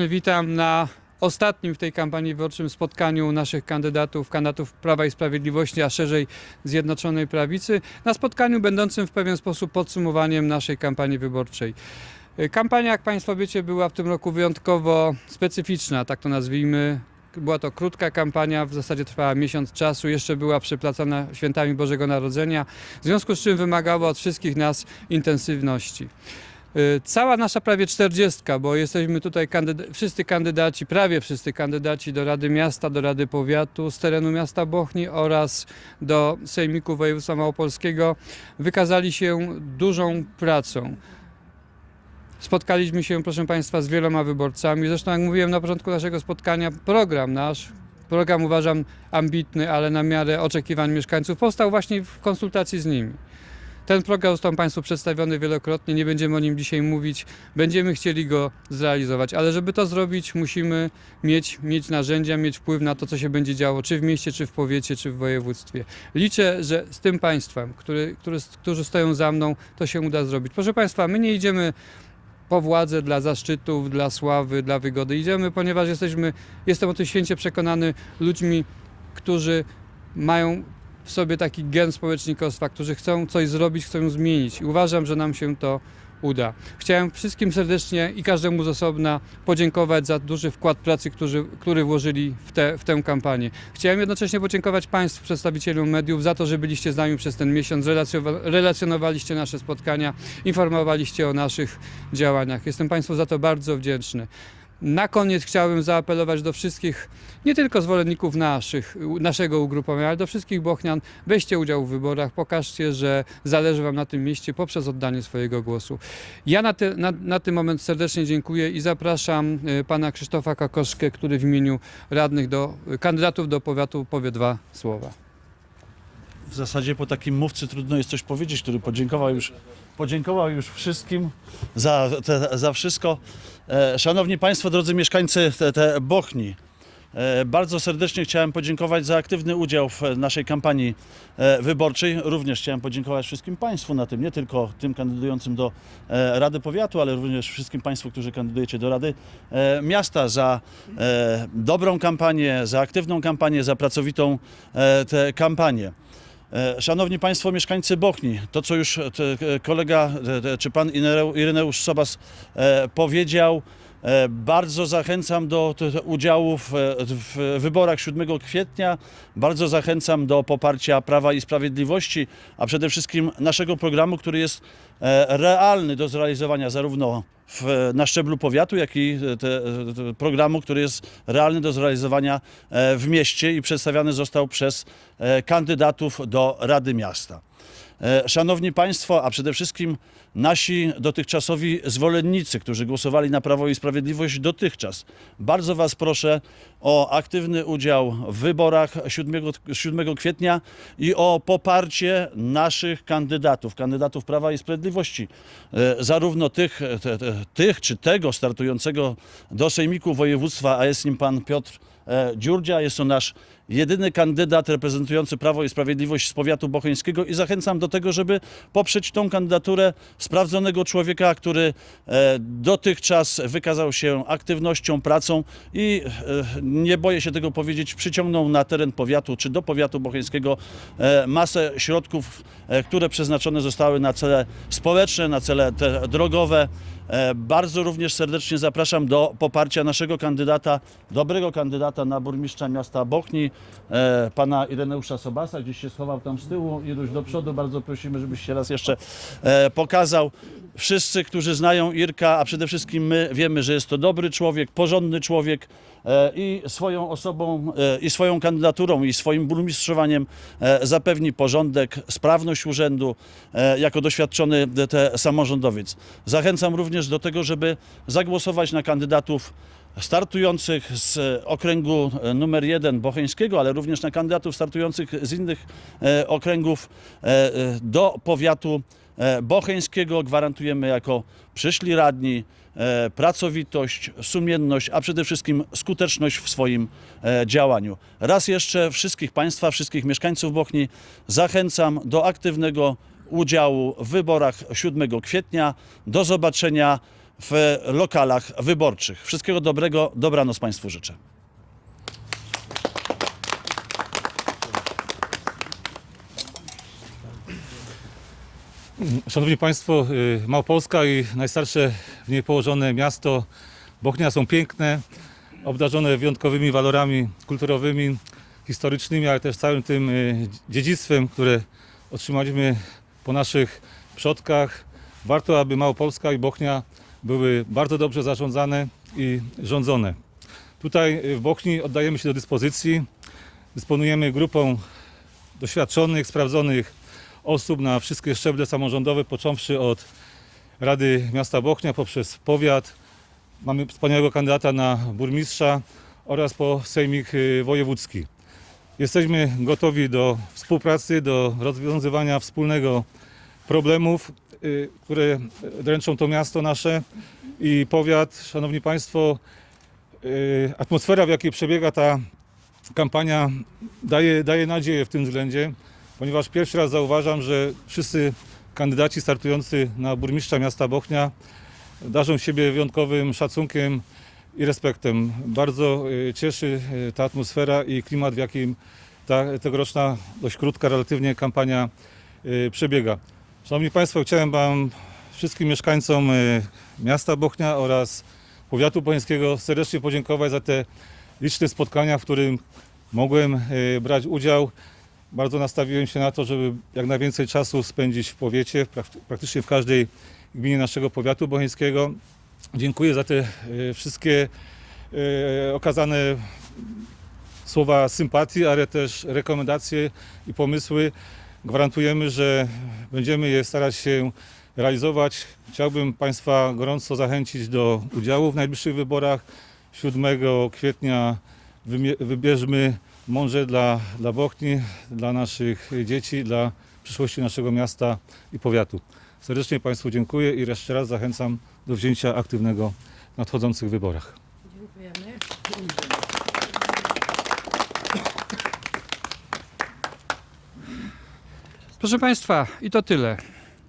Witam na ostatnim w tej kampanii wyborczym spotkaniu naszych kandydatów, kandydatów Prawa i Sprawiedliwości, a szerzej Zjednoczonej Prawicy, na spotkaniu będącym w pewien sposób podsumowaniem naszej kampanii wyborczej. Kampania, jak Państwo wiecie, była w tym roku wyjątkowo specyficzna, tak to nazwijmy. Była to krótka kampania, w zasadzie trwała miesiąc czasu, jeszcze była przeplacana świętami Bożego Narodzenia, w związku z czym wymagała od wszystkich nas intensywności. Y, Cała nasza prawie czterdziestka, bo jesteśmy tutaj kandyda- wszyscy kandydaci, prawie wszyscy kandydaci do Rady Miasta, do Rady Powiatu z terenu miasta Bochni oraz do Sejmiku Województwa Małopolskiego, wykazali się dużą pracą. Spotkaliśmy się, proszę Państwa, z wieloma wyborcami. Zresztą, jak mówiłem na początku naszego spotkania, program nasz, program uważam ambitny, ale na miarę oczekiwań mieszkańców, powstał właśnie w konsultacji z nimi. Ten program został Państwu przedstawiony wielokrotnie, nie będziemy o nim dzisiaj mówić, będziemy chcieli go zrealizować, ale żeby to zrobić, musimy mieć, mieć narzędzia, mieć wpływ na to, co się będzie działo, czy w mieście, czy w powiecie, czy w województwie. Liczę, że z tym Państwem, który, który, którzy stoją za mną, to się uda zrobić. Proszę Państwa, my nie idziemy po władzę dla zaszczytów, dla sławy, dla wygody. Idziemy, ponieważ jesteśmy, jestem o tym święcie przekonany, ludźmi, którzy mają w sobie taki gen społecznikostwa, którzy chcą coś zrobić, chcą zmienić. I uważam, że nam się to uda. Chciałem wszystkim serdecznie i każdemu z osobna podziękować za duży wkład pracy, który, który włożyli w, te, w tę kampanię. Chciałem jednocześnie podziękować Państwu, przedstawicielom mediów, za to, że byliście z nami przez ten miesiąc, relacjonowaliście nasze spotkania, informowaliście o naszych działaniach. Jestem Państwu za to bardzo wdzięczny. Na koniec chciałbym zaapelować do wszystkich, nie tylko zwolenników naszych, naszego ugrupowania, ale do wszystkich bochnian. Weźcie udział w wyborach, pokażcie, że zależy Wam na tym mieście poprzez oddanie swojego głosu. Ja na, te, na, na ten moment serdecznie dziękuję i zapraszam e, pana Krzysztofa Kakoszkę, który w imieniu radnych do, kandydatów do powiatu powie dwa słowa. W zasadzie po takim mówcy trudno jest coś powiedzieć, który podziękował już, podziękował już wszystkim za, te, za wszystko. E, szanowni Państwo, drodzy mieszkańcy te, te Bochni, e, bardzo serdecznie chciałem podziękować za aktywny udział w naszej kampanii e, wyborczej. Również chciałem podziękować wszystkim Państwu na tym, nie tylko tym kandydującym do e, Rady Powiatu, ale również wszystkim Państwu, którzy kandydujecie do Rady e, Miasta za e, dobrą kampanię, za aktywną kampanię, za pracowitą e, tę kampanię. E, Szanowni Państwo, mieszkańcy Bochni, to co już e, e, kolega czy pan Ireneu- Ireneusz Sobas powiedział, bardzo zachęcam do udziału w, e, w wyborach 7 kwietnia, bardzo zachęcam do poparcia Prawa i Sprawiedliwości, a przede wszystkim naszego programu, który jest e, realny do zrealizowania zarówno w, na szczeblu powiatu, jak i te, te programu, który jest realny do zrealizowania e, w mieście i przedstawiany został przez e, kandydatów do Rady Miasta. E, Szanowni Państwo, a przede wszystkim nasi dotychczasowi zwolennicy, którzy głosowali na Prawo i Sprawiedliwość dotychczas, bardzo Was proszę o aktywny udział w wyborach 7, 7 kwietnia i o poparcie naszych kandydatów, kandydatów Prawa i Sprawiedliwości, e, zarówno tych, te, te, tych czy tego startującego do Sejmiku Województwa, a jest nim pan Piotr e, Dziurdzia. Jest to nasz jedyny kandydat reprezentujący Prawo i Sprawiedliwość z powiatu bocheńskiego i zachęcam do tego, żeby poprzeć tą kandydaturę sprawdzonego człowieka, który e, dotychczas wykazał się aktywnością, pracą i e, nie boję się tego powiedzieć, przyciągnął na teren powiatu czy do powiatu bocheńskiego e, masę środków, które przeznaczone zostały na cele społeczne, na cele drogowe. Bardzo również serdecznie zapraszam do poparcia naszego kandydata, dobrego kandydata na burmistrza miasta Bochni, e, pana Ireneusza Sobasa, gdzieś się schował tam z tyłu i rusz do przodu. Bardzo prosimy, żebyś się raz jeszcze e, pokazał. Wszyscy, którzy znają Irka, a przede wszystkim my, wiemy, że jest to dobry człowiek, porządny człowiek e, i swoją osobą, e, i swoją kandydaturą, i swoim burmistrzowaniem e, zapewni porządek, sprawność urzędu e, jako doświadczony samorządowiec. Zachęcam również do tego, żeby zagłosować na kandydatów startujących z okręgu e, numer 1 bocheńskiego, ale również na kandydatów startujących z innych e, okręgów e, do powiatu bocheńskiego. Gwarantujemy jako przyszli radni pracowitość, sumienność, a przede wszystkim skuteczność w swoim działaniu. Raz jeszcze wszystkich Państwa, wszystkich mieszkańców Bochni zachęcam do aktywnego udziału w wyborach 7 kwietnia. Do zobaczenia w lokalach wyborczych. Wszystkiego dobrego, dobranoc Państwu życzę. Szanowni Państwo, y, Małopolska i najstarsze w niej położone miasto Bochnia są piękne, obdarzone wyjątkowymi walorami kulturowymi, historycznymi, ale też całym tym y, dziedzictwem, które otrzymaliśmy po naszych przodkach. Warto, aby Małopolska i Bochnia były bardzo dobrze zarządzane i rządzone. Tutaj y, w Bochni oddajemy się do dyspozycji. Dysponujemy grupą doświadczonych, sprawdzonych osób na wszystkie szczeble samorządowe, począwszy od Rady Miasta Bochnia poprzez powiat. Mamy wspaniałego kandydata na burmistrza oraz po sejmik y, wojewódzki. Jesteśmy gotowi do współpracy, do rozwiązywania wspólnego problemów, y, które dręczą to miasto nasze i powiat. Szanowni Państwo, y, atmosfera w jakiej przebiega ta kampania daje, daje nadzieję w tym względzie, ponieważ pierwszy raz zauważam, że wszyscy kandydaci startujący na burmistrza miasta Bochnia darzą siebie wyjątkowym szacunkiem i respektem. Bardzo y, cieszy ta atmosfera i klimat, w jakim ta tegoroczna, dość krótka relatywnie kampania przebiega. Szanowni Państwo, chciałem Wam, wszystkim mieszkańcom y, miasta Bochnia oraz powiatu bocheńskiego serdecznie podziękować za te liczne spotkania, w którym mogłem y, brać udział. Bardzo nastawiłem się na to, żeby jak najwięcej czasu spędzić w powiecie, praktycznie w każdej gminie naszego powiatu bocheńskiego. Dziękuję za te y, wszystkie okazane słowa sympatii, ale też rekomendacje i pomysły. Gwarantujemy, że będziemy je starać się realizować. Chciałbym Państwa gorąco zachęcić do udziału w najbliższych wyborach. 7 kwietnia wybierzmy mądrze dla, dla Bochni, dla naszych dzieci, dla przyszłości naszego miasta i powiatu. Serdecznie Państwu dziękuję i jeszcze raz zachęcam do wzięcia aktywnego w nadchodzących wyborach. Dziękujemy. Proszę Państwa, i to tyle.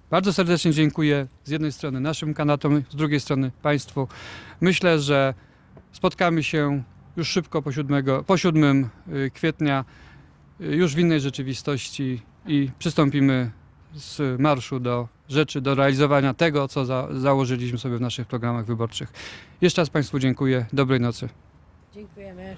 Bardzo serdecznie dziękuję z jednej strony naszym kandydatom, z drugiej strony Państwu. Myślę, że spotkamy się już szybko po, 7, po 7 y, kwietnia, y, już w innej rzeczywistości i przystąpimy z marszu do rzeczy, do realizowania tego, co za, założyliśmy sobie w naszych programach wyborczych. Jeszcze raz Państwu dziękuję. Dobrej nocy. Dziękujemy.